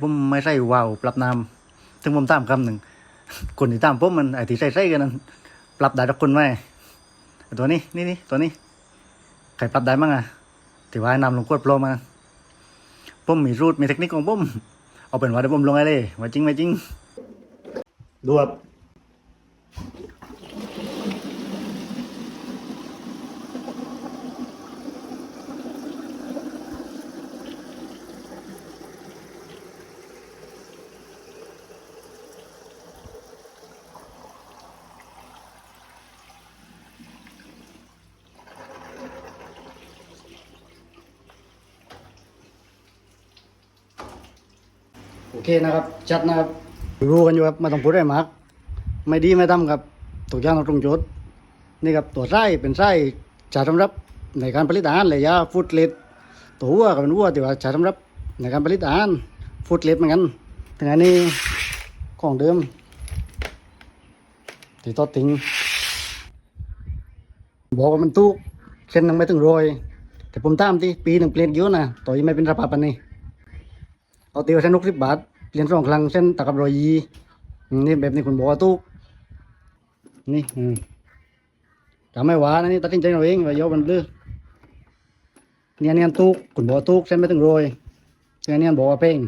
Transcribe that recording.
ผมไม่ใช่วาวปรับน้ำถึงผมตามคำหนึ่งคนที่ตามผมมันไอ้ที่ใส่ใส่กันนั้นปรับได้ทุกคนไหมตัวนี้นี่นี่ตัวนี้ใครปรับได้มั้งอะที่ว่านำลงขวดโปรมาผมมีรูทมีเทคนิคของผมเอาเป็นว่าเดี๋ยวผมลงไอ้เลยว่าจริงไม่จริงดูครับ โอเคนะครับจัดนะครับ รู้กันอยู่ครับไมาต้องพูดได้มาก ไม่ดีไม่ทำครับตัวอย่างตรงจุดนี่ครับตัวไส้เป็นไส้จะสำรับในการผลิตอาหารเลยยาฟูดเลดตัววัวก็เป็นวัวที่ว่าจะสำรับในการผลิตอาหารฟูดเลดเหมือนกันถึงอันนี้ของเดิมที่ต่อทิ้งบอกว่ามันตุกเส้นหนึงไม่ถึงโรยแต่ผมตามที่ปีหนึ่งเปลี่ยนเยอะนะต่อยังไม่เป็นสภาพปันนี้ เอาตีว่าเส้นนกสิบบาทเปลี่ยนสองครั้งเส้นตะกับรอยยีนี่แบบนี้คุณบอกว่าตู้นี่อืมจำไม่หวานะนี่ตัดสินใจเราเองว่าโยมันเลือเนี่ยเนี่ยตู้คุณบอกตู้เส้นไม่ถึงโรยเส้นเนี่ยบอกว่าเป้ง